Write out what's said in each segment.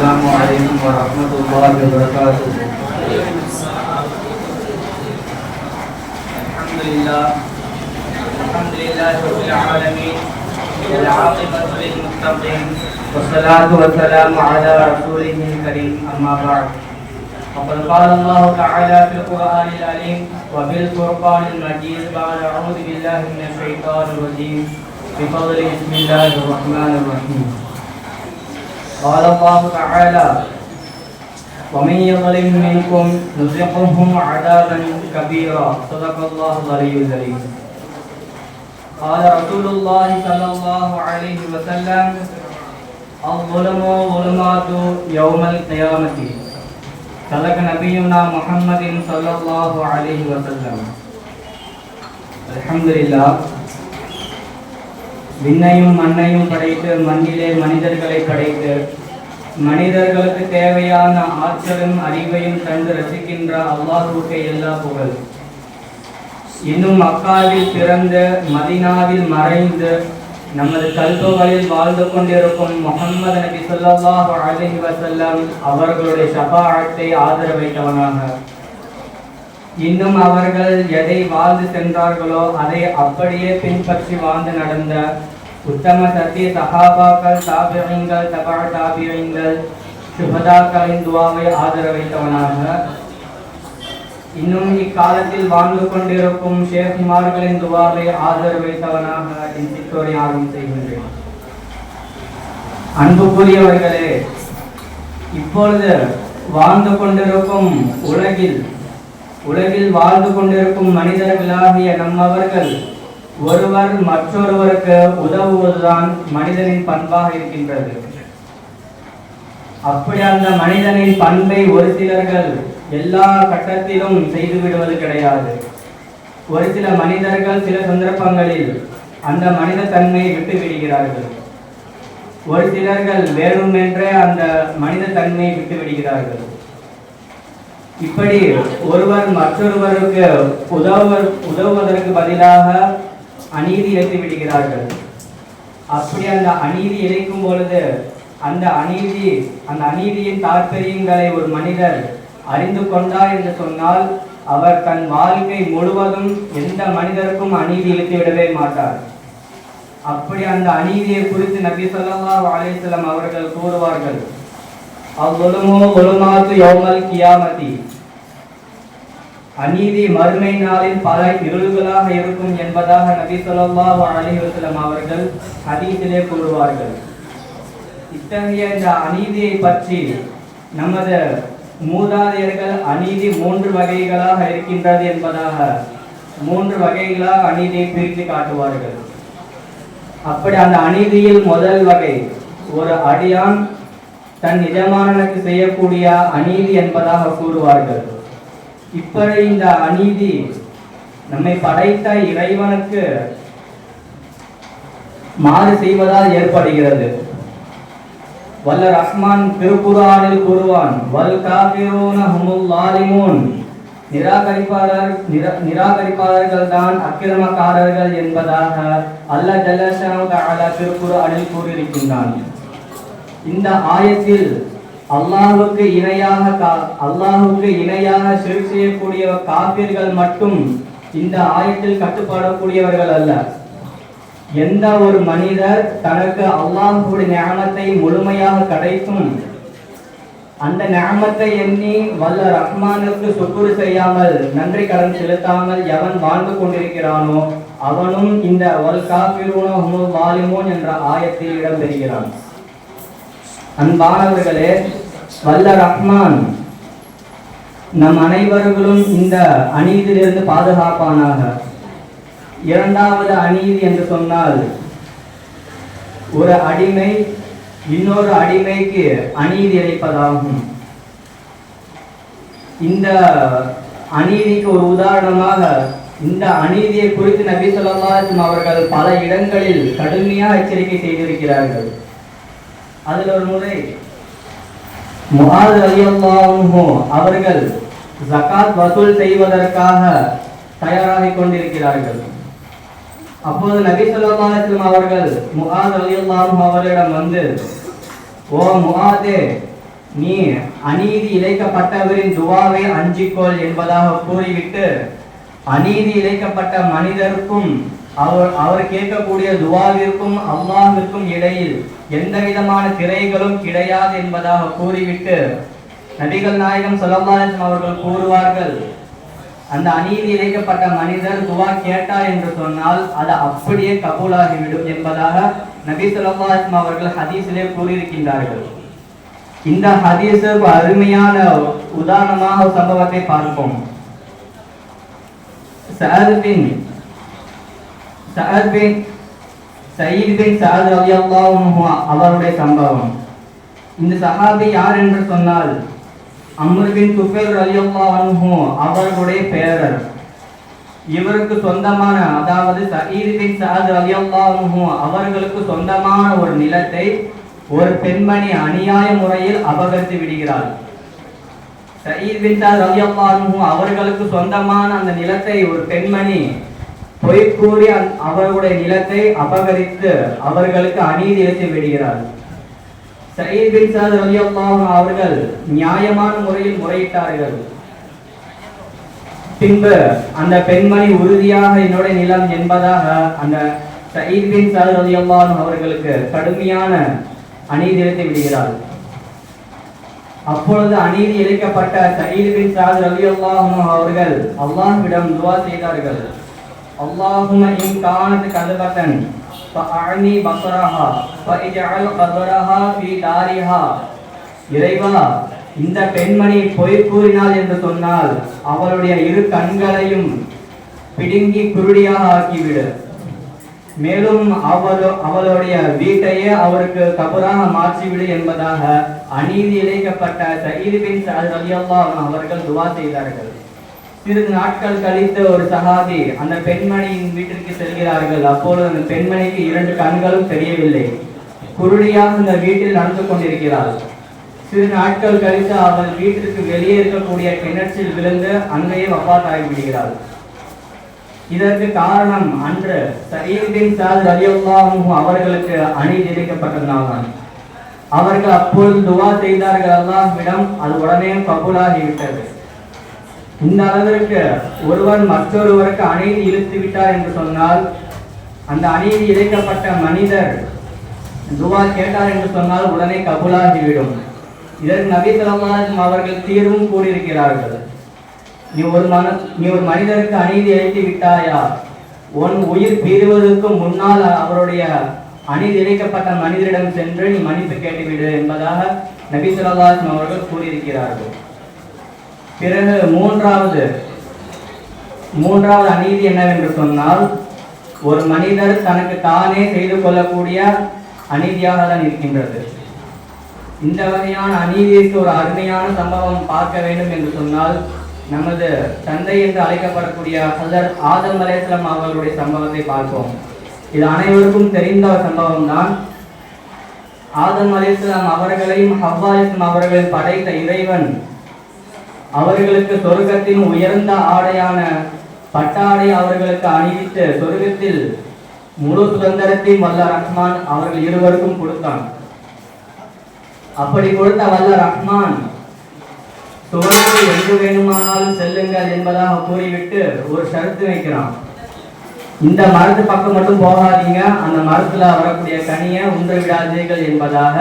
السلام عليكم ورحمة الله وبركاته. الحمد لله الحمد لله رب العالمين. والعاقبة للمتقين. والصلاة والسلام على رسوله الكريم. أما بعد. وقد قال الله تعالى في القرآن العليم وبالفرقان المجيد بعد أعوذ بالله من الشيطان الرجيم. بفضل بسم الله الرحمن الرحيم. قال الله تعالى ومن يظلم منكم نزقه عذابا كبيرا. صدق الله العلي العظيم. قال رسول الله صلى الله عليه وسلم الظلم ظلمات يوم القيامة. صدق نبينا محمد صلى الله عليه وسلم. الحمد لله. விண்ணையும் மண்ணையும் படைத்து மண்ணிலே மனிதர்களை படைத்து மனிதர்களுக்கு தேவையான ஆற்றலும் அறிவையும் தந்து ரசிக்கின்ற அல்லாஹுக்கு எல்லா புகழ் இன்னும் மக்காவில் பிறந்த மதினாவில் மறைந்து நமது கல்புகளில் வாழ்ந்து கொண்டிருக்கும் முகமது நபி ஸல்லல்லாஹு அலஹி வஸல்லம் அவர்களுடைய ஷஃபாஅத்தை ஆதரவைத்தவனாக இன்னும் அவர்கள் எதை வாழ்ந்து சென்றார்களோ அதை அப்படியே பின்பற்றி வாழ்ந்து நடந்த உத்தம சத்திய சகாபாக்கள் தாபியங்கள் தபா தாபியங்கள் சுபதாக்களின் துவாவை ஆதரவைத்தவனாக இன்னும் இக்காலத்தில் வாழ்ந்து கொண்டிருக்கும் ஷேகுமார்களின் துவாவை ஆதரவைத்தவனாக என் சித்தோரை ஆர்வம் செய்கின்றேன். அன்புக்குரியவர்களே இப்பொழுது வாழ்ந்து கொண்டிருக்கும் உலகில் உலகில் வாழ்ந்து கொண்டிருக்கும் மனிதர்களாகிய நம்மவர்கள் ஒருவர் மற்றொருவருக்கு உதவுவதுதான் மனிதனின் பண்பாக இருக்கின்றது. அப்படி அந்த மனிதனின் பண்பை ஒரு சிலர்கள் எல்லா கட்டத்திலும் செய்து விடுவது கிடையாது. ஒரு சில மனிதர்கள் சில சந்தர்ப்பங்களில் அந்த மனித தன்மையை விட்டு விடுகிறார்கள் ஒரு சிலர்கள் வேறுமென்றே அந்த மனித தன்மையை விட்டு விடுகிறார்கள் இப்படி ஒருவர் மற்றொருவருக்கு உதவ உதவுவதற்கு பதிலாக அநீதி இழைத்து விடுகிறார்கள். அப்படி அந்த அநீதி இழைக்கும் பொழுது அந்த அநீதி அந்த அநீதியின் தாற்பயங்களை ஒரு மனிதர் அறிந்து கொண்டார் என்று சொன்னால் அவர் தன் வாழ்க்கை முழுவதும் எந்த மனிதருக்கும் அநீதி இழுத்து விடவே மாட்டார். அப்படி அந்த அநீதியை குறித்து நபி சொல்லா வாழைத்தலம் அவர்கள் கூறுவார்கள். அவ்வளமோ ஒழுமாத்து யோமல் கியாமதி. அநீதி மறுமை நாளில் பல இருள்களாக இருக்கும் என்பதாக நபி சொல்லா அலைஹி அவர்கள் ஹதீஸிலே கூறுவார்கள். இத்தகைய இந்த அநீதியை பற்றி நமது மூதாதையர்கள் அநீதி மூன்று வகைகளாக இருக்கின்றது என்பதாக மூன்று வகைகளாக அநீதியை பிரித்து காட்டுவார்கள். அப்படி அந்த அநீதியில் முதல் வகை ஒரு அடியான் தன் நிஜமானனுக்கு செய்யக்கூடிய அநீதி என்பதாக கூறுவார்கள். இப்படி இந்த அநீதி நம்மை படைத்த இறைவனுக்கு மாறு செய்வதால் ஏற்படுகிறது. வல்ல ரஹ்மான் திருக்குறானில் கூறுவான் வல் காபிரூன ஹுமுல் லாலிமூன் நிராகரிப்பாளர் நிராகரிப்பாளர்கள் தான் அக்கிரமக்காரர்கள் என்பதாக அல்ல ஜல்லஷானு தஆலா கூறியிருக்கின்றான். இந்த ஆயத்தில் அல்லாஹுக்கு இணையாக கா- அல்லாஹுக்கு இணையாக சிறு செய்யக்கூடிய காப்பீர்கள் மட்டும் இந்த ஆயத்தில் கட்டுப்படக்கூடியவர்கள் அல்ல. எந்த ஒரு மனிதர் தனக்கு அல்லாஹுடைய ஞானத்தை முழுமையாக கிடைக்கும் அந்த ஞானத்தை எண்ணி வல்ல ரஹ்மானுக்கு சுக்குறு செய்யாமல் நன்றி கடன் செலுத்தாமல் எவன் வாழ்ந்து கொண்டிருக்கிறானோ அவனும் இந்த வல் காபிரூன வாலிமோன் என்ற ஆயத்தில் இடம்பெறுகிறான். அன்பானவர்களே வல்ல ரஹ்மான் நம் அனைவர்களும் இந்த அநீதியிலிருந்து பாதுகாப்பானாக. இரண்டாவது அநீதி என்று சொன்னால் ஒரு அடிமை இன்னொரு அடிமைக்கு அநீதி இழைப்பதாகும். இந்த அநீதிக்கு ஒரு உதாரணமாக இந்த அநீதியை குறித்து நபி சொல்லாஜும் அவர்கள் பல இடங்களில் கடுமையாக எச்சரிக்கை செய்திருக்கிறார்கள். அதில் ஒரு முறை முகாது ரலியல்லாஹு அவர்கள் ஜகாத் வசூல் செய்வதற்காக தயாராகிக் கொண்டிருக்கிறார்கள். அப்போது நபி ஸல்லல்லாஹு அவர்கள் முகாது ரலியல்லாஹு அவரிடம் வந்து ஓ முகாதே நீ அநீதி இழைக்கப்பட்டவரின் துவாவை அஞ்சிக்கொள் என்பதாக கூறிவிட்டு அநீதி இழைக்கப்பட்ட மனிதருக்கும் அவர் அவர் கேட்கக்கூடிய துவாவிற்கும் அம்மாவிற்கும் இடையில் எந்த விதமான திரைகளும் கிடையாது என்பதாக கூறிவிட்டு நபிகள் நாயகம் ஸல்லல்லாஹு அவர்கள் கூறுவார்கள் அந்த அநீதி இழைக்கப்பட்ட மனிதர் துவா கேட்டார் என்று சொன்னால் அது அப்படியே கபூலாகிவிடும் என்பதாக நபி ஸல்லல்லாஹு அவர்கள் ஹதீஸிலே கூறியிருக்கின்றார்கள். இந்த ஹதீஸ் அருமையான உதாரணமாக சம்பவத்தை பார்ப்போம். சஅத் பின் பின் சயீத் பின் அவருடைய சம்பவம் இந்த சஹாபி யார் என்று சொன்னால் அம்ர் பின் துஃபைல் ரலியல்லாஹு அன்ஹு அவர்களுடைய பேரர் இவருக்கு சொந்தமான அதாவது சயீத் பின் சஅத் ரலியல்லாஹு அன்ஹு அவர்களுக்கு சொந்தமான ஒரு நிலத்தை ஒரு பெண்மணி அநியாய முறையில் அபகரித்து விடுகிறார் சயீத் பின் சஅத் ரலியல்லாஹு அவர்களுக்கு சொந்தமான அந்த நிலத்தை ஒரு பெண்மணி பொய் கூறி அவர்களுடைய நிலத்தை அபகரித்து அவர்களுக்கு அநீதி இழைத்து விடுகிறார். சயீத் பின் சாத் அலி அவர்கள் நியாயமான முறையில் முறையிட்டார்கள். பின்பு அந்த பெண்மணி உறுதியாக என்னுடைய நிலம் என்பதாக அந்த சயீத் பின் சாத் அலி அவர்களுக்கு கடுமையான அநீதி இழைத்து விடுகிறார். அப்பொழுது அநீதி இழைக்கப்பட்ட சயீத் பின் சாத் அலி அவர்கள் அல்லாஹ்விடம் துவா செய்தார்கள். اللهم إن كانت كذبة فأعني بصرها فاجعل قبرها في دارها இறைவா இந்த பெண்மணி பொய் கூறினாள் என்று சொன்னால் அவளுடைய இரு கண்களையும் பிடுங்கி குருடியாக ஆக்கிவிடு மேலும் அவளோ அவளுடைய வீட்டையே அவருக்கு கபராக மாற்றிவிடு என்பதாக அநீதி இழைக்கப்பட்ட சயீது பின் சஅத் ரலியல்லாஹு அன்ஹு அவர்கள் துவா செய்தார்கள் சிறிது நாட்கள் கழித்து ஒரு சகாதி அந்த பெண்மணியின் வீட்டிற்கு செல்கிறார்கள். அப்பொழுது அந்த பெண்மணிக்கு இரண்டு கண்களும் தெரியவில்லை. குருடியாக அந்த வீட்டில் நடந்து கொண்டிருக்கிறாள். சிறு நாட்கள் கழித்து அவள் வீட்டிற்கு வெளியே இருக்கக்கூடிய கிணற்றில் விழுந்து அங்கேயே வபாத்தாகி விடுகிறாள் இதற்கு காரணம் அன்று சயீத் பின் சாத் ரலியல்லாஹு அவர்களுக்கு அநீதி அவர்கள் அப்பொழுது துவா செய்தார்கள். அல்லாஹ்விடம் அது உடனே பகுலாகிவிட்டது இந்த அளவிற்கு ஒருவர் மற்றொருவருக்கு அநீதி இழுத்து விட்டார் என்று சொன்னால் அந்த அநீதி இழைக்கப்பட்ட மனிதர் துவா கேட்டார் என்று சொன்னால் உடனே கபூலாகிவிடும். இதற்கு நபி அவர்கள் தீர்வும் கூறியிருக்கிறார்கள். நீ ஒரு மன நீ ஒரு மனிதருக்கு அநீதி இழைத்து விட்டாயா? உன் உயிர் பிரிவதற்கு முன்னால் அவருடைய அநீதி இழைக்கப்பட்ட மனிதரிடம் சென்று நீ மன்னிப்பு கேட்டுவிடு என்பதாக நபி அவர்கள் கூறியிருக்கிறார்கள். பிறகு மூன்றாவது மூன்றாவது அநீதி என்னவென்று சொன்னால் ஒரு மனிதர் தனக்கு தானே செய்து கொள்ளக்கூடிய அநீதியாக தான் இருக்கின்றது. இந்த வகையான அநீதிக்கு ஒரு அருமையான சம்பவம் பார்க்க வேண்டும் என்று சொன்னால் நமது தந்தை என்று அழைக்கப்படக்கூடிய ஹசர் ஆதம் அலைஹிஸ்ஸலாம் அவர்களுடைய சம்பவத்தை பார்ப்போம். இது அனைவருக்கும் தெரிந்த ஒரு சம்பவம் தான் ஆதம் அலைஹிஸ்ஸலாம் அவர்களையும் ஹவ்வா அவர்களையும் படைத்த இறைவன் அவர்களுக்கு சொர்க்கத்தின் உயர்ந்த ஆடையான பட்டாடை அவர்களுக்கு அணிவித்து சொர்க்கத்தில் முழு சுதந்திரத்தையும் வல்ல ரஹ்மான் அவர்கள் இருவருக்கும் கொடுத்தான். அப்படி கொடுத்த வல்ல ரஹ்மான் சுவனத்தில் எங்கு வேணுமானாலும் செல்லுங்கள் என்பதாக கூறிவிட்டு ஒரு ஷரத்து வைக்கிறான். இந்த மரத்து பக்கம் மட்டும் போகாதீங்க. அந்த மரத்துல வரக்கூடிய கனியை உண்டு விடாதீர்கள் என்பதாக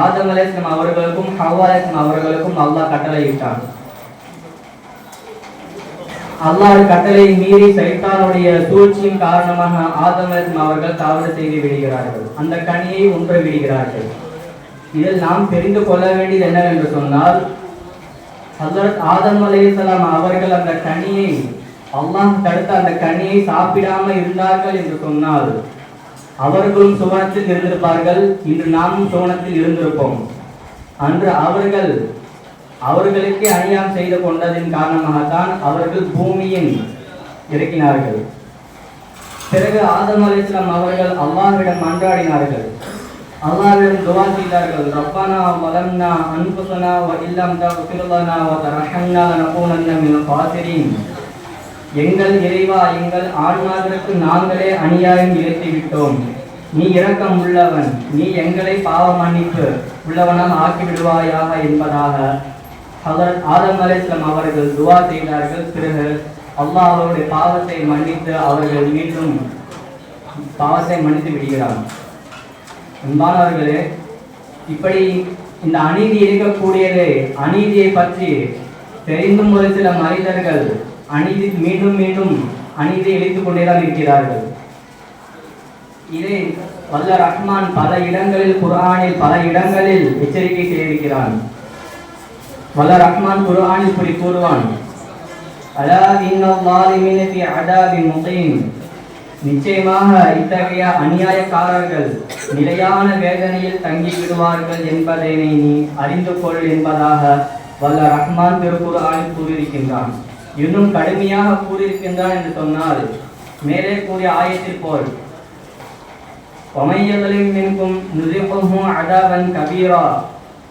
ஆதம் அவர்களுக்கும் ஹவ்வா அலைஹிஸ்ஸலாம் அவர்களுக்கும் அல்லாஹ் கட்டளையிட்டான். அல்லாஹ் கட்டளை மீறி சைத்தானுடைய சூழ்ச்சியின் காரணமாக ஆதம் அவர்கள் தவறு செய்து விடுகிறார்கள். அந்த கனியை ஒன்று விடுகிறார்கள். இதில் நாம் தெரிந்து கொள்ள வேண்டியது என்னவென்று சொன்னால் ஹசரத் ஆதம் அலைஹிஸ்ஸலாம் அவர்கள் அந்த கனியை அல்லாஹ் தடுத்து அந்த கனியை சாப்பிடாமல் இருந்தார்கள் என்று சொன்னால் அவர்களும் சுவனத்தில் இருந்திருப்பார்கள். இன்று நாமும் சுவனத்தில் இருந்திருப்போம். அன்று அவர்கள் அவர்களுக்கே அநியாயம் செய்து கொண்டதின் காரணமாகத்தான் அவர்கள் பூமியின் இறக்கினார்கள். பிறகு ஆதம் அலிஸ்லாம் அவர்கள் அல்லாஹ்விடம் மன்றாடினார்கள். அல்லாஹ்விடம் துவா செய்தார்கள். ரப்பானா வலம்னா அன்புசனா வ இல்லம் தக்ஃபிர் லனா வ தர்ஹம்னா லனகூனன்ன மினல் எங்கள் இறைவா எங்கள் ஆன்மாவிற்கு நாங்களே அநியாயம் இழைத்து விட்டோம் நீ இரக்கம் உள்ளவன். நீ எங்களை பாவ மன்னிப்பு உள்ளவனால் ஆக்கி விடுவாயாக என்பதாக ஹசரத் ஆதம் அலிஸ்லாம் அவர்கள் துவா செய்தார்கள். பிறகு அல்லாஹ் அவருடைய பாவத்தை மன்னித்து அவர்கள் மீண்டும் பாவத்தை மன்னித்து விடுகிறார்கள் அன்பானவர்களே இப்படி இந்த அநீதி இருக்கக்கூடியது அநீதியை பற்றி தெரிந்தும் ஒரு சில மனிதர்கள் அநீதி மீண்டும் மீண்டும் அநீதியை கொண்டே கொண்டேதான் இருக்கிறார்கள். இதை வல்ல ரஹ்மான் பல இடங்களில் குர்ஆனில் பல இடங்களில் எச்சரிக்கை செய்திருக்கிறான் வல்ல ரஹ்மான் குர்ஆனில் இப்படி கூறுவான். அலா இன்னல் லாலிமீன ஃபீ அதாபின் முகீம். நிச்சயமாக இத்தகைய அநியாயக்காரர்கள் நிலையான வேதனையில் தங்கி விடுவார்கள் என்பதனை நீ அறிந்து கொள் என்பதாக வல்ல ரஹ்மான் திருக்குர்ஆனில் கூறியிருக்கின்றான். இன்னும் கடுமையாக கூறியிருக்கின்றான் என்று சொன்னால் மேலே கூறிய ஆயத்தில் போல் ஒமையவலின் மின்கும் நுதிப்பும் அதாவன் கபீரா.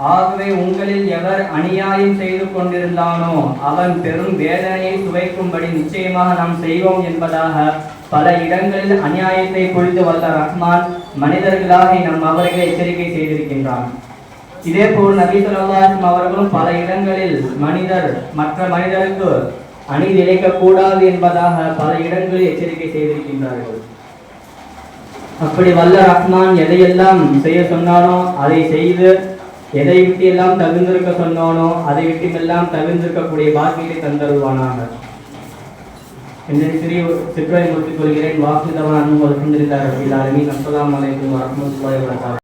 ஆகவே உங்களில் எவர் அநியாயம் செய்து கொண்டிருந்தானோ அவன் பெரும் வேதனையை சுவைக்கும்படி நிச்சயமாக நாம் செய்வோம் என்பதாக பல இடங்களில் அநியாயத்தை குறித்து வல்ல ரஹ்மான் மனிதர்களாக நம் அவர்களை எச்சரிக்கை செய்திருக்கின்றான். இதே போல் நபி சொல்லாஹம் அவர்களும் பல இடங்களில் மனிதர் மற்ற மனிதருக்கு அநீதி இழைக்கக்கூடாது என்பதாக பல இடங்களில் எச்சரிக்கை செய்திருக்கின்றார்கள். அப்படி வல்ல ரஹ்மான் எதையெல்லாம் செய்ய சொன்னானோ அதை செய்து எதை விட்டு எல்லாம் தகுந்திருக்க சொன்னானோ அதை விட்டு எல்லாம் தகுந்திருக்கக்கூடிய பாக்கியத்தை தந்தருவானாக இந்த சிறிய சிற்றுரை முடித்துக் கொள்கிறேன். வாக்குதவான் அன்பு அலமதுல்லா ரபில் ஆலமீன். அஸ்ஸலாமு அலைக்கும் வரஹ்மத்துல்லாஹி